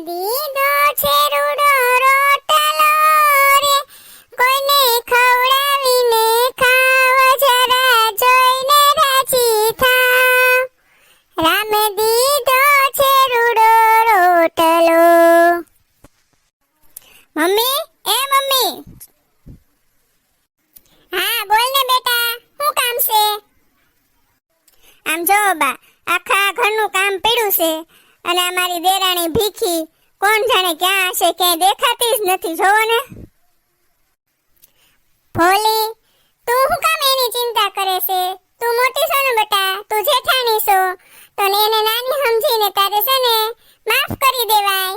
દીધો ક્યાં ક્યાંય દેખાતી જ નથી, જોવો ને. ભોલી, તું શું કામ એની ચિંતા કરે છે? તું મોટી છો ને બેટા? તું જેઠાણી છો. તો ને એને નાની સમજીને તારે છે ને માફ કરી દેવાય.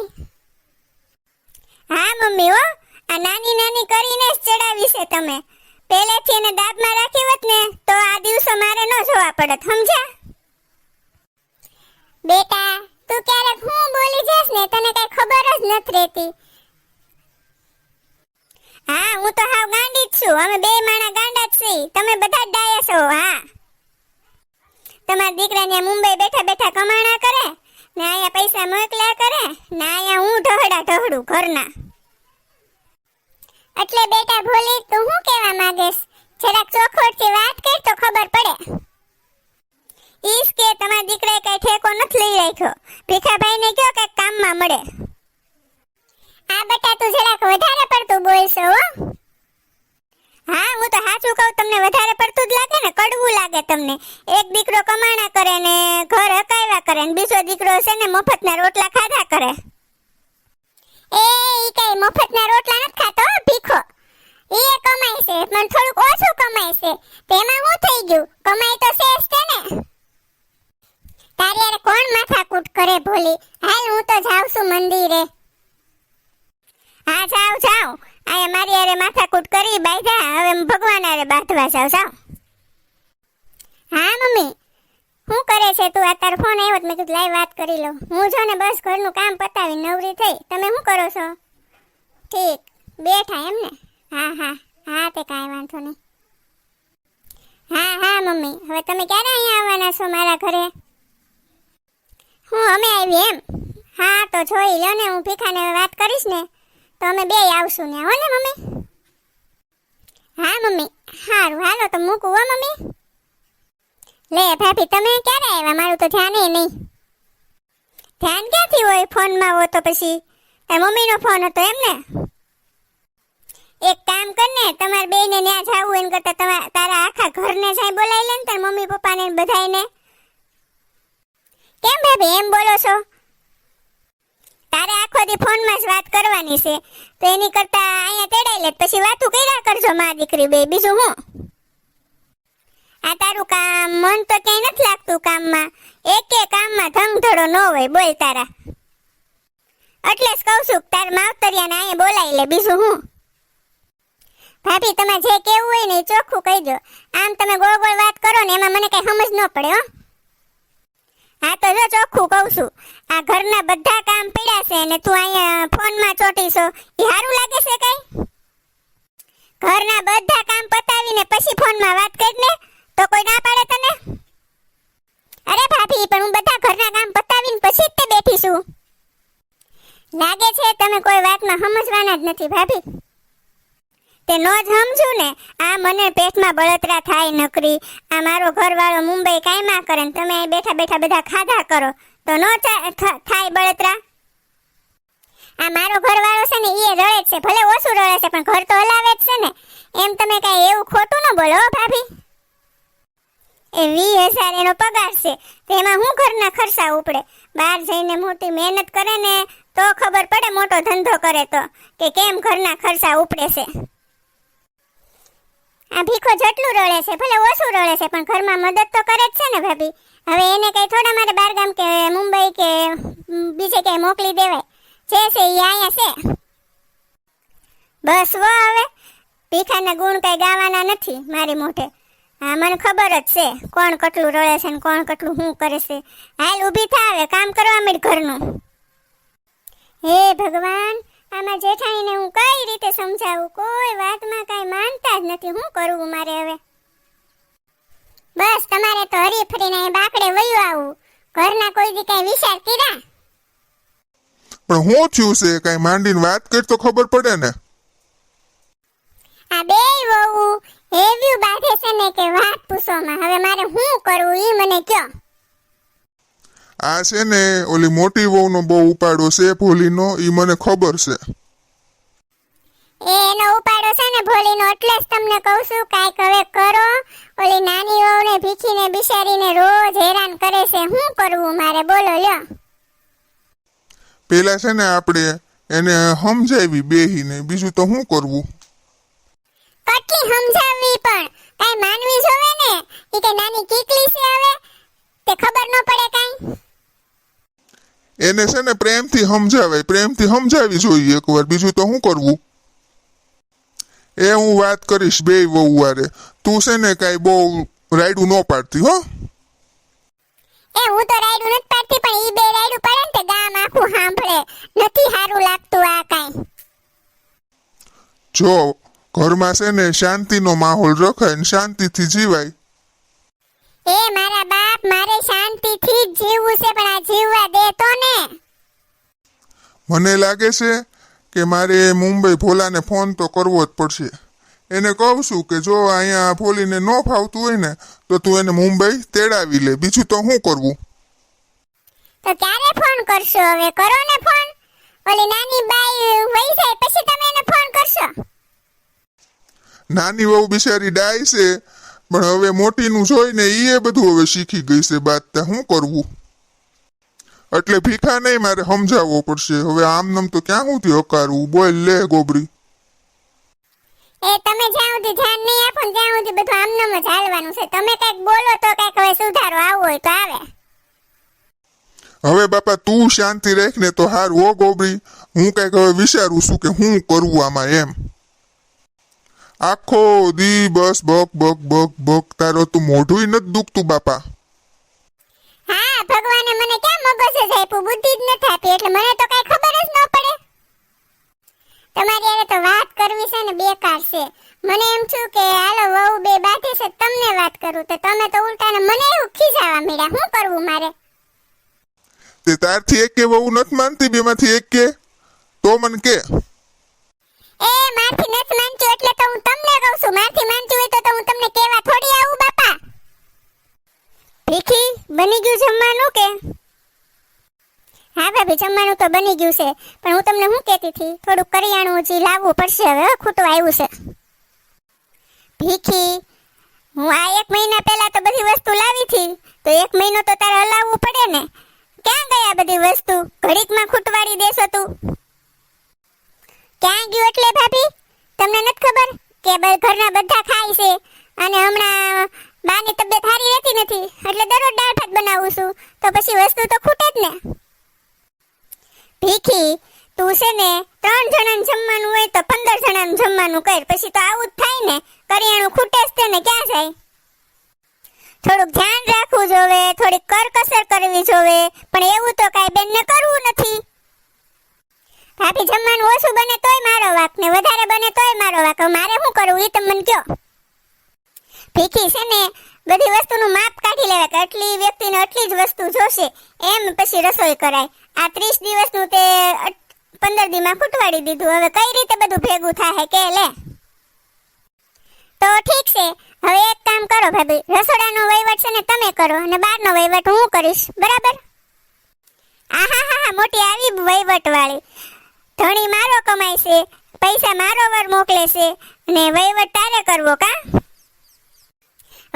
હા, મમ્મી, હો. આ નાની નાની કરીને જ ચડાવી છે તમે. પહેલેથી એને દાબમાં રાખી હોત ને, તો આ દિવસો મારે ન જોવા પડત, સમજ્યા? બેટા તું ક્યારેક હું બોલી જઈશ ને તને કઈ ખબર જ નથી રહેતી. હા, હું તો હાવ ગાંડી જ છું. અમે બે માણા ગાંડા જ છીએ. તમે બધા ડાયા છો, હા. તમારા દીકરાને મુંબઈ બેઠા બેઠા કમાણા કરે, ને અહીંયા પૈસા મોકલ્યા કરે, ને અહીંયા હું ઢહડા ઢહડું ઘરના. એટલે બેટા ભોલી, તું શું કહેવા માંગેશ? જરાક ચોખવટથી વાત કર તો ખબર પડે. ઈસ કે તમારા દીકરાએ કઈ ઠેકો નથી લઈ રાખ્યો. ભીખાભાઈને કયો કે કામમાં મળે. આ બેટા તું જરાક વધારે પડતું બોલશો હો. હા તો સાચું કહું, તમને વધારે પડતું જ લાગે ને, કડવું લાગે તમને. એક દીકરો કમાણા કરે ને, ઘર હકાવ્યા કરે ને, બીજો દીકરો છે ને, મફતના રોટલા ખાધા કરે. એ, ઈ કઈ મફતના રોટલા નથી ખાતો ભીખો. એ કમાય છે, પણ થોડુંક ઓછું કમાય છે. તેમાં હું થઈ ગયું? કમાય તો છે ને. તારી યાર કોણ માથાકૂટ કરે ભોલી? હાલ હું તો જાઉં છું મંદિરે. હા જાઉં જાઉં આ મારી યારે માથાકૂટ કરી બાંધ્યા. હવે ભગવાન હારે બાંધવા જાઉં જાઉં હા, મમ્મી. શું કરે છે તું? આ તારો ફોન આવ્યો મેં કીધું લાઈ વાત કરી લઉં. હું જો ને બસ ઘરનું કામ પતાવી નવરી થઈ. તમે શું કરો છો? ઠીક. બેઠા એમ ને? હા હા. હા, તે કાંઈ વાંધો નહીં. હા હા, મમ્મી. હવે તમે ક્યારે અહીંયા આવવાના છો મારા ઘરે? હું અમે આવી એમ. હા, તો જોઈ લો ને, હું ભીખાને વાત કરીશ ને, તો અમે બે આવશું ને, હો ને, મમ્મી? હા, મમ્મી. સારું હાલો, તો મૂકું, હો, મમ્મી. લે, ભાભી, તમે ક્યારે આવ્યા? મારું તો ધ્યાન નહીં. ધ્યાન ક્યાંથી હોય ફોનમાં હો તો પછી? એ મમ્મીનો ફોન હતો એમ ને? એક કામ કર ને, તમારે બેને ન્યા જાવું એમ કરતા તમા- તારા આખા ઘરને જાય બોલાવી લે ને, તાર મમ્મી પપ્પાને ને બધાયને. કેમ ભાભી, એમ બોલો છો? તારે આખો દી ફોનમાં જ વાત કરવાની છે. તો એની કરતા અહીંયા તેડાઈ લે પછી વાતું કર્યા કરજો માં દીકરી બે, બીજું હું? આ તારું કામ મન તો ક્યાંય નથી લાગતું કામમાં. એકે કામમાં ધંગધડો ન હોય, બોલ તારા. એટલે જ કહું છું તાર માવતરિયાને અહીંયા બોલાવી લે, બીજું હું? ભાભી તમે જે કેવું હોય ને એ ચોખ્ખું કહી દો આમ તમે ગોળ ગોળ વાત કરો ને, એમાં મને કઈ સમજ ન પડે, હો. હા, તો જો ચોખ્ખું કહું છું. આ ઘરના બધા કામ પડ્યા છે ને તું અહીંયા ફોનમાં ચોટીશો એ સારું લાગે છે કઈ? ઘરના બધા કામ પતાવીને પછી ફોનમાં વાત કરી ને? તો કોઈ ના પાડે તને? અરે ભાભી, પણ હું બધા ઘરના કામ પતાવીને પછી જ તે બેઠી લાગે છે તમે કોઈ વાતમાં સમજવાના જ નથી, ભાભી. તે નો જ સમજુ ને? આ મને પેટમાં બળતરા થાય નકરી. આ મારો ઘરવાળો મુંબઈ કાંઈ કરે ને તમે અહીં બેઠા બેઠા બધા ખાધા કરો. તો નો થાય બળતરા? આ મારો ઘરવાળો છે ને એ રડે છે. ભલે ઓછું રડે છે, પણ ઘર તો હલાવે જ છે ને. એમ તમે કાંઈ એવું ખોટું ન બોલો ભાભી. એ વી હજાર એનો પગાર છે. તેમાં હું ઘરના ખર્ચા ઉપડે? બહાર જઈને મોટી મહેનત કરે ને, તો ખબર પડે મોટો ધંધો કરે તો, કે કેમ ઘરના ખર્ચા ઉપડે છે. આ ભીખો જેટલું રડે છે, ભલે ઓછું રડે છે, પણ ઘરમાં મદદ તો કરે જ છે ને ભાભી. હવે એને કઈ થોડા મારે બારગામ કે મુંબઈ કે બીજે ક્યાંય મોકલી દેવાય. જે છે એ અહીંયા છે. બસ વો હવે. ભીખાના ગુણ કઈ ગાવાના નથી મારી મોઢે. હા, મને ખબર જ છે કોણ કેટલું રડે છે ને કોણ કેટલું શું કરે છે. હાલ ઊભી થાય કામ કરવા માંડ ઘરનું. હે ભગવાન આમાં જેઠાણીને હું કઈ રીતે સમજાવું? કોઈ વાતમાં કઈ માનતા જ નથી. હું કરવું મારે હવે? બસ તમારે તો હરી ફરીને એ બાકડે વયું આવું. ઘરના કોઈ દી કઈ વિચાર કર્યા? પણ હું થયું છે? કઈ માંડીને વાત કરી તો ખબર પડે ને. આ બે વહુ એવી બાધે છે ને કે વાત પૂછોમાં? હવે મારે શું કરવું? એ મને કયો. આ છે ને ઓલી મોટી વહુનો બહુ ઉપાડો છે ભોલીનો ઈ મને ખબર છે. એ એનો ઉપાડો છે ને ભોલીનો એટલે જ તમને કહું છું કાંઈક હવે કરો. ઓલી નાની વહુને ભીખીને બિચારીને રોજ હેરાન કરે છે. શું કરવું મારે? બોલો લ્યો. પેલા છે ને આપણે એને સમજાવી બેહીને બીજું તો શું કરવું? કેટલી સમજાવવી પણ. કાઈ માનવી જોવે ને? ઈ કે નાની કીકલી છે હવે. તે ખબર ન પડે કાંઈ. એને છે ને પ્રેમથી સમજાવાય પ્રેમથી સમજાવી જોઈએ એકવાર. બીજું તો શું કરવું? એ હું વાત કરીશ બે વહુ વારે તું છે ને કાંઈ બહુ રાયડું ન પાડતી હો. એ હું તો રાયડું નથી પાડતી પણ ઈ બે રાયડું પાડે ને તે ગામ આખું સાંભળે. નથી સારું લાગતું આ કાંઈ. જો ઘરમાં છે ને શાંતિનો માહોલ રખાય ને શાંતિથી જીવાય એ મારા બાપ મારે શાંતિથી જ જીવવું છે પણ આ જીવવા દે તો ને. મને લાગે છે કે મારે મુંબઈ ભોલાને ફોન તો કરવો જ પડશે. એને કહું છું કે જો અહીંયા ભોલીને ન ફાવતું હોય ને તો તું એને મુંબઈ તેડાવી લે. બીજું તો શું કરવું? તો ક્યારે ફોન કરશો હવે? કરો ને ફોન. ઓલી નાની બાઈ વહી જાય પછી તમે એને ફોન કરશો. નાની વહુ બિચારી ડાય છે પણ હવે મોટીનું જોઈને એ બધું હવે શીખી ગઈ છે બાદ શું કરવું? એટલે ભીખા નહીં મારે સમજાવવો પડશે. હવે આમ નામ તો ક્યાં સુધી હકારવું? બોલ લે ગોબરી. એ તમે જ્યાં સુધી ધ્યાન નહીં આપો ને ત્યાં સુધી બધું આમનામ જ હાલવાનું છે. તમે કંઈક બોલો તો કંઈક હવે સુધારો આવો હોય તો આવે. હવે બાપા તું શાંતિ રાખ ને તો હારું હો ગોબરી. હું કંઈક હવે વિચારું છું કે હું કરવું આમાં એમ. આખો દી બસ બક બક બક બક. તારો તું મોઢું નથી દુખતું બાપા. હા ભગવાને મને ક્યાં મગજ જ આપ્યું? બુદ્ધિ જ નથી આપી. એટલે મને તો કઈ ખબર જ ન પડે. તમારી હારે તો વાત કરવી છે ને બેકાર છે. મને એમ છું કે હાલો વહુ બે બાધે છે તમને વાત કરું. તો તમે તો ઉલટાને મને એવું ખીજાવા મળ્યા શું કરવું મારે? તે તારથી એક કે વહુ નથી માનતી બેમાંથી એક? કે તો મને કે. એ મારથી નથી માનતી એટલે તો હું તમને કહું છું મારથી માનતી હોય તો તો હું તમને કેવા થોડી આવું બાપા ભીખી બની ગયું જમવાનું કે? હા ભાભી, જમવાનું તો બની ગયું છે, પણ હું તમને શું કહેતી હતી? થોડું કરિયાણું હજી લાવવું પડશે હવે ખૂટું આવ્યું છે. ભીખી, હું આ એક મહિના પહેલા તો બધી વસ્તુ લાવી હતી, તો એક મહિનો તો તારે હલાવવું પડે ને. ક્યાં ગયા બધી વસ્તુ? ઘડીકમાં ખૂટવાડી દેશો તું. ક્યાં ગયું એટલે ભાભી? તમને નથી ખબર? કે ઘરના બધા ખાય છે, અને હમણાં બાની તબિયત સારી નથી. એટલે દરરોજ દાળ ભાત બનાવું છું. તો પછી વસ્તુ તો ખૂટે જ ને. ભીખી, તું છે ને ત્રણ જણાને જમવાનું હોય તો પંદર જણાનું જમવાનું કર. પછી તો આવું જ થાય ને. કરિયાણું ખૂટે જ તે ને, ક્યાં જાય? થોડુંક ધ્યાન રાખવું જોવે, થોડીક કરકસર કરવી જોવે, પણ એવું તો કાંઈ બેનને કરવું નથી. ભાભી, જમવાનું ઓછું બને તોય મારો વાક ને, વધારે બને તોય મારો વાક. મારે શું કરવું એ તમે મને ભીખી છે ને બધી વસ્તુનું માપ કાઢી લેવાય, કે આટલી વ્યક્તિને આટલી જ વસ્તુ જોશે, એમ પછી રસોઈ કરાય. આ ત્રીસ દિવસનું તે પંદર દીમાં ફૂટવાડી દીધું. હવે કઈ રીતે બધું ભેગું થાય કે લે? તો ઠીક છે. હવે એક કામ કરો ભાભી. રસોડાનો વહીવટ છે ને તમે કરો, અને બહારનો વહીવટ હું કરીશ. બરાબર? આહા હા હા મોટી આવી વહીવટ વાળી ધણી મારો કમાય છે, પૈસા મારો વર મોકલે છે, અને વહીવટ તારે કરવો કા?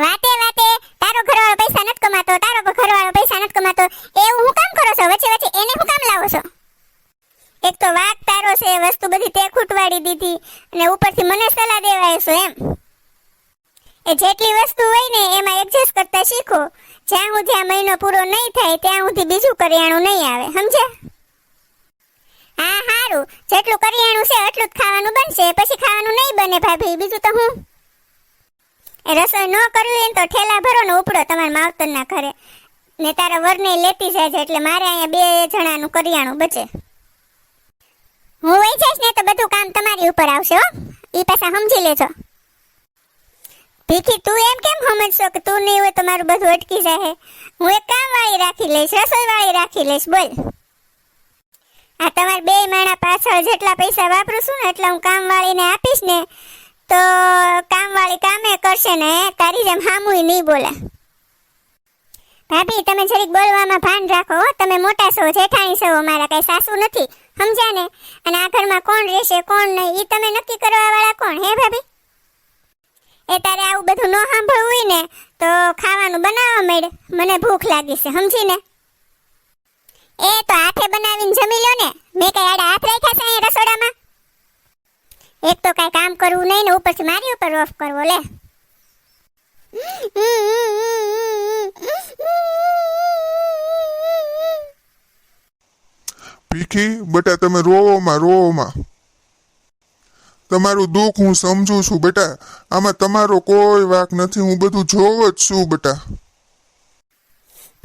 વાતે વાતે તારો ઘરવાળો પૈસા નથી કમાતો, તારો ઘરવાળો પૈસા નથી કમાતો, એવું હું કામ કરો છો? વચ્ચે વચ્ચે એને હું કામ લાવો છો? એક તો વાક તારો છે વસ્તુ બધી તે ખૂટવાડી દીધી અને ઉપરથી મને સલાહ દેવાય છો એમ. એ જેટલી વસ્તુ હોય ને, એમાં એડજસ્ટ કરતા શીખો. જ્યાં સુધી આ મહિનો પૂરો નહીં થાય, ત્યાં સુધી બીજું કરિયાણું નહીં આવે. સમજ્યા? હા, હારું. જેટલું કરિયાણું છે, એટલું જ ખાવાનું બનશે. પછી ખાવાનું નહીં બને ભાભી. બીજું તો હું? રસોઈ ન કરવી તો ઠેલા ભરો ને ઉપડો તમારા માવતરના ઘરે. ને તારા વરને લેતી જાય એટલે મારે અહીંયા બે જણાનું કરિયાણું બચે. હું વહી જઈશ ને તો બધું કામ તમારી ઉપર આવશે હો. એ પાછા સમજી લેજો. ભીખી તું એમ કેમ સમજશો કે તું નહીં હોય તો મારું બધું અટકી જાય હું એક કામ વાળી રાખી લઈશ, રસોઈ વાળી રાખી લઈશ, બોલ. આ તમારે જેટલા પૈસા વાપરું છું ને એટલા હું કામ વાળીને આપીશ ને તો કામવાળી કામે કરશે ને? તારી જેમ હામુય નહીં બોલે. ભાભી, તમે જરીક બોલવામાં ભાન રાખો તમે મોટા છો, જેઠાણી છો મારા કઈ સાસુ નથી. સમજ્યા ને? અને આ ઘરમાં કોણ રહેશે, કોણ નહીં એ તમે નક્કી કરવા વાળા કોણ? હે ભાભી? એ તારે આવું બધું ન સાંભળવું હોય ને, તો ખાવાનું બનાવવા મળે મને ભૂખ લાગી છે, સમજી ને? એ તો હાથે બનાવીને જમી લો ને. મેં કઈ આડા હાથ રાખ્યા છે રસોડામાં? એક તો કઈ કામ કરવું નહીં ને ઉપરથી મારી ઉપર રોફ કરવો, લે. પીખી, બેટા, તમે રોવોમાં રોવોમાં. તમારું દુઃખ હું સમજુ છું, બેટા. આમાં તમારો કોઈ વાક નથી, હું બધું જોઉં જ છું, બેટા.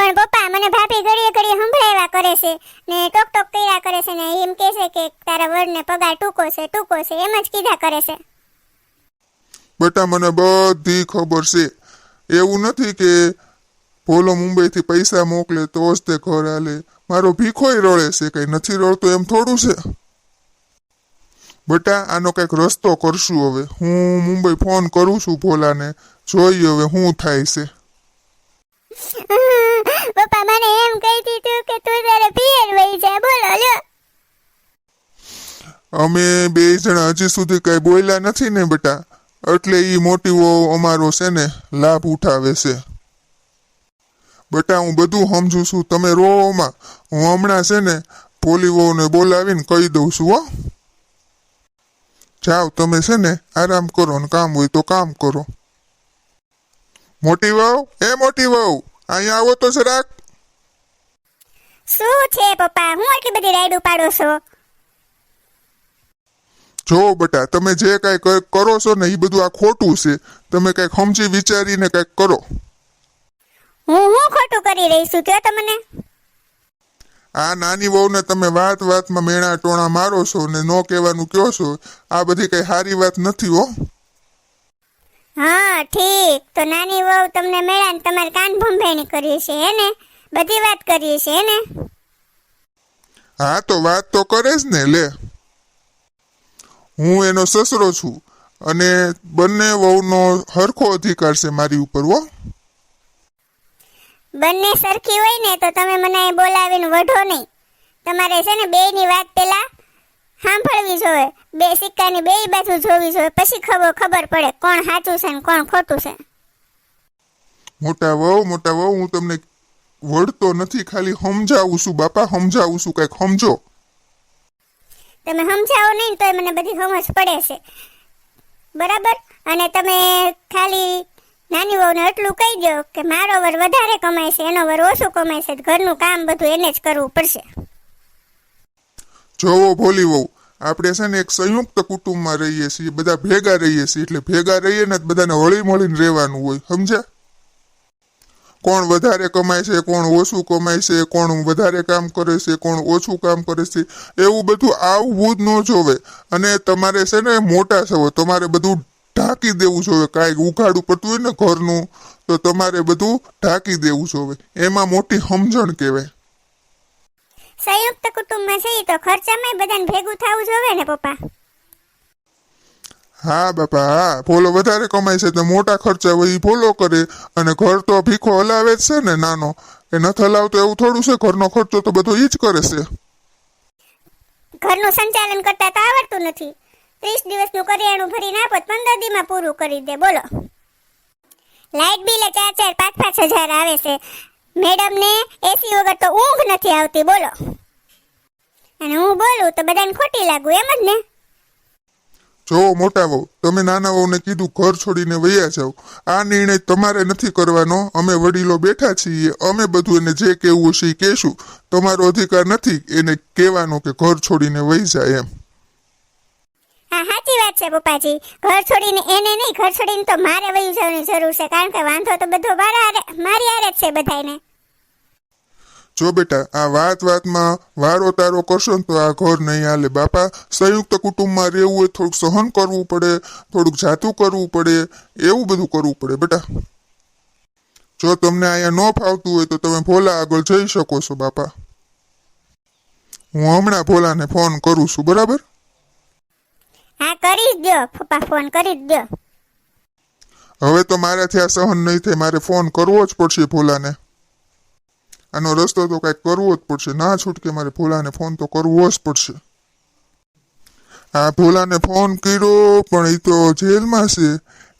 પણ પપ્પા મને ભાભી ઘડીએ ઘડીએ સંભળાવ્યા કરે છે ને ટોક ટોક કર્યા કરે છે ને એમ કહે છે કે તારા વડને પગાર ટૂંકો છે ટૂંકો છે એમ જ કીધા કરે છે. બેટા મને બધી ખબર છે. એવું નથી કે ભોલો મુંબઈથી પૈસા મોકલે તો જ તે ઘર હાલે. મારો ભીખોય રળે છે કંઈ નથી રળતો એમ થોડું છે. બેટા આનો કંઈક રસ્તો કરશું હવે. હું મુંબઈ ફોન કરું છું ભોલાને. જોઈએ હવે શું થાય છે. મને એમ કહી દીધું કે તું તારે પિયર વહી જા, બોલો, લ્યો. અમે બે જણા હજી સુધી કઈ બોલ્યા નથી ને બેટા. એટલે એ મોટીવો અમારો છે ને, લાભ ઉઠાવે છે. બેટા, હું બધું સમજુ છું. તમે રોમાં હું હમણાં છે ને ભોલી બોલાવીને કહી દઉં છું, હો. જાઓ, તમે છે ને, આરામ કરો ને કામ હોય તો કામ કરો. મોટી વહુ? એ મોટી વહુ, અહીંયા આવો તો જરાક. શું છે પપ્પા? હું આટલી બધી રાઈડ ઉપાડો છો? જો બેટા તમે જે કાંઈ કરો છો ને એ બધું આ ખોટું છે. તમે કંઈક સમજી વિચારીને કંઈક કરો. હું હું ખોટું કરી રહી છું કયો તમને આ નાની વહુને તમે વાત વાતમાં મેણા ટોણા મારો છો ને નો કહેવાનું કહો છો? આ બધી કઈ સારી વાત નથી હો. હા ઠીક. તો નાની વહુ તમને મેળા ને તમારે કાન ભંભેણી કરી છે હે ને? બધી વાત કરીએ છે ને? હા તો વાત તો કરે જ ને લે. હું એનો સસરો છું અને બંને વહુનો હરખો અધિકાર છે મારી ઉપર હો. બંને સરખી હોય ને તો તમે મને બોલાવીને વઢો નહીં. તમારે છે ને બેયની વાત પેલા સાંભળવી જોઈએ. બે સિક્કાની બેય બાજુ જોવી જોઈએ પછી ખબર ખબર પડે કોણ સાચું છે ને કોણ ખોટું છે. મોટા વહુ મોટા વહુ હું તમને વળતો નથી ખાલી સમજાવું છું. બાપા સમજાવું છું કંઈક સમજો. તમે સમજાવો નહીં તો મને બધી સમજ પડે છે. બરાબર? અને તમે ખાલી નાની વહુને એટલું કહી દો કે મારો વર વધારે કમાય છે એનો વર ઓછું કમાય છે તો ઘરનું કામ બધું એને જ કરવું પડશે. જોવો ભોલી વહુ આપણે છે ને એક સંયુક્ત કુટુંબમાં રહીએ છીએ બધા ભેગા રહીએ છીએ એટલે ભેગા રહીએ ને તો બધાને હળી મળીને રહેવાનું હોય સમજ્યા? કોણ વધારે કમાય છે, કોણ ઓછું કમાય છે, કોણ વધારે કામ કરે છે, કોણ ઓછું કામ કરે છે, એવું બધું આવવું જ ન જોવે. અને તમારે છે ને મોટા છો, તમારે બધું ઢાંકી દેવું જોવે. કાંઈક ઉઘાડું પડતું હોય ને ઘરનું, તો તમારે બધું ઢાંકી દેવું જોવે. એમાં મોટી સમજણ કહેવાય. સંયુક્ત કુટુંબમાં છે તો ખર્ચામાં બધાને ભેગું થવું જોવે ને પપ્પા? હા, બાપા, હા. ફોલો વધારે કમાય છે તો મોટા ખર્ચા હોય ઈ ભોલો કરે. અને ઘર તો ભીખો હલાવે જ છે ને નાનો. એ નથી હલાવતો એવું થોડું છે. ઘરનો ખર્ચો તો બધો ઈ જ કરે છે. ઘરનું સંચાલન કરતા તો આવડતું નથી. ત્રીસ દિવસનું કરિયાણું ભરીને આપો પંદર દીમાં પૂરું કરી દે. બોલો. લાઇટ બિલે ચાર ચાર, પાંચ પાંચ હજાર આવે છે. મેડમને એસી વગર તો ઊંઘ નથી આવતી. બોલો. અને હું બોલું તો બધાને ખોટી લાગુ એમ જ ને? જો મોટા વહુ, તમે નાના વહુને કીધું ઘર છોડીને વૈયા જાઓ. આ નિર્ણય તમારે નથી કરવાનો. અમે વડીલો બેઠા છીએ. અમે બધું એને જે કહેવું હશે એ કહેશું. તમારો અધિકાર નથી એને કહેવાનો કે ઘર છોડીને વહી જાય એમ. હા, સાચી વાત છે પપ્પાજી. ઘર છોડીને એને નહીં, ઘર છોડીને તો મારે વહી જવાની જરૂર છે. કારણ કે વાંધો તો બધો મારા આરે જ છે બધાયને. જો બેટા આ વાત વાતમાં વારો તારો કરશો ને તો આ ઘર નહીં હાલે. બાપા સંયુક્ત કુટુંબમાં રહેવું હોય થોડુંક સહન કરવું પડે થોડુંક જાતું કરવું પડે એવું બધું કરવું પડે બેટા. જો તમને અહીંયા ન ફાવતું હોય તો તમે ભોલા આગળ જઈ શકો છો બાપા. હું હમણાં ભોલાને ફોન કરું છું બરાબર? હા કરી દ્યો. પપ્પા ફોન કરી હવે તો મારાથી આ સહન નહીં થાય. મારે ફોન કરવો જ પડશે ભોલાને. આનો રસ્તો તો કાંઈક કરવો જ પડશે. ના છૂટકે મારે ભોલાને ફોન તો કરવો જ પડશે. આ ભોલાને ફોન કર્યો, પણ એ તો જેલમાં છે.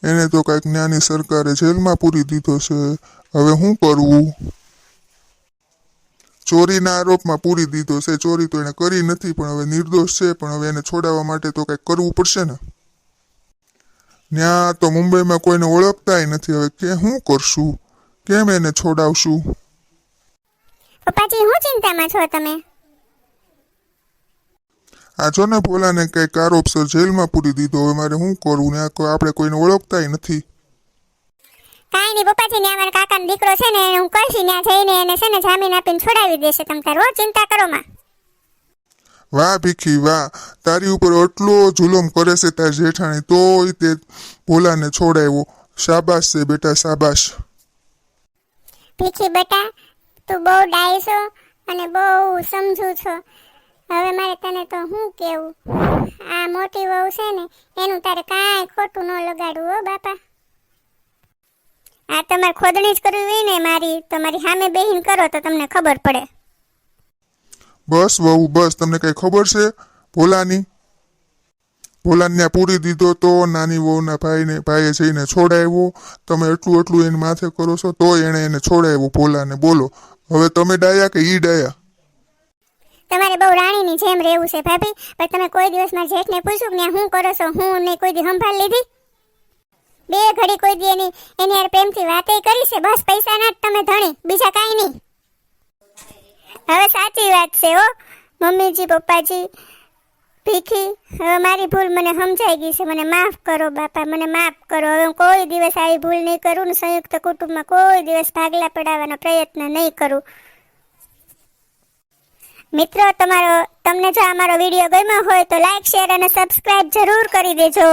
એને તો કાંઈક જ્ઞાની સરકારે જેલમાં પૂરી દીધો છે. હવે શું કરવું ચોરીના આરોપમાં પૂરી દીધો છે. ચોરી તો એને કરી નથી, પણ હવે નિર્દોષ છે. પણ હવે એને છોડાવવા માટે તો કંઈક કરવું પડશે ને. ત્યાં તો મુંબઈમાં કોઈને ઓળખતાય નથી. હવે કે શું કરશું? કેમ એને છોડાવશું? પપ્પાજી હું ચિંતામાં છો તમે? આ જો ને ભોલાને કંઈક આરોપસર જેલમાં પૂરી દીધો હવે મારે શું કરવું ને? આપણે કોઈને ઓળખતાય નથી. કાંઈ નહીં પપ્પાજી ને અમારા કાકાનો દીકરો છે ને હું કહીશ ત્યાં જઈને એને છે ને જામીન આપીને છોડાવી દેશે. તમે તાર ચિંતા કરો માં. વાહ ભીખી વાહ. તારી ઉપર એટલો જુલમ કરે છે તાર જેઠાણી તોય તે ભોલાને છોડાવ્યો શાબાશ છે બેટા શાબાશ. ભીખી બેટા તું બહુ ડાયસો અને બહુ સમજુ છો. હવે મારે તને તો શું કેવું? આ મોટી વહુ છે ને, એનું તારે કાંઈ ખોટું ન લગાડવું હો, બાપા. આ તમારે ખોદણી જ કરવી હોય ને મારી તમારી સામે બેહીન કરો તો તમને ખબર પડે. બસ વહુ, બસ, તમને કઈ ખબર છે? ભોલાની. ભોલાને પૂરી દીધો તો નાની વહુના ભાઈને, ભાઈએ જઈને છોડાવ્યો. તમે એટલું એટલું એની માથે કરો છો તો એણે એને છોડાવ્યો. ભોલાને બોલો હવે તમે ડાયા કે ઈ ડાયા? તમારે બહુ રાણીની જેમ રહેવું છે ભાભી. પણ તમે કોઈ દિવસ મારા જેઠને પૂછ્યું કે હું કરો છો? હું ને કોઈ દી સંભાળ લીધી? બે ઘડી કોઈ દી એની એની યાર પ્રેમથી વાતે કરી છે. બસ પૈસા ના તમે ધણી. બીજા કાંઈ નહીં. હવે સાચી વાત છે હો. મમ્મીજી, પપ્પાજી ભીખી? મારી ભૂલ મને સમજાઈ ગઈ છે. મને માફ કરો બાપા, મને માફ કરો. હવે હું કોઈ દિવસ આવી ભૂલ નહીં કરું ને સંયુક્ત કુટુંબમાં કોઈ દિવસ ભાગલા પડાવવાનો પ્રયત્ન નહીં કરું. મિત્રો, તમારો, તમને જો અમારો વીડિયો ગમ્યો હોય તો લાઈક શેર અને સબસ્ક્રાઈબ જરૂર કરી દેજો.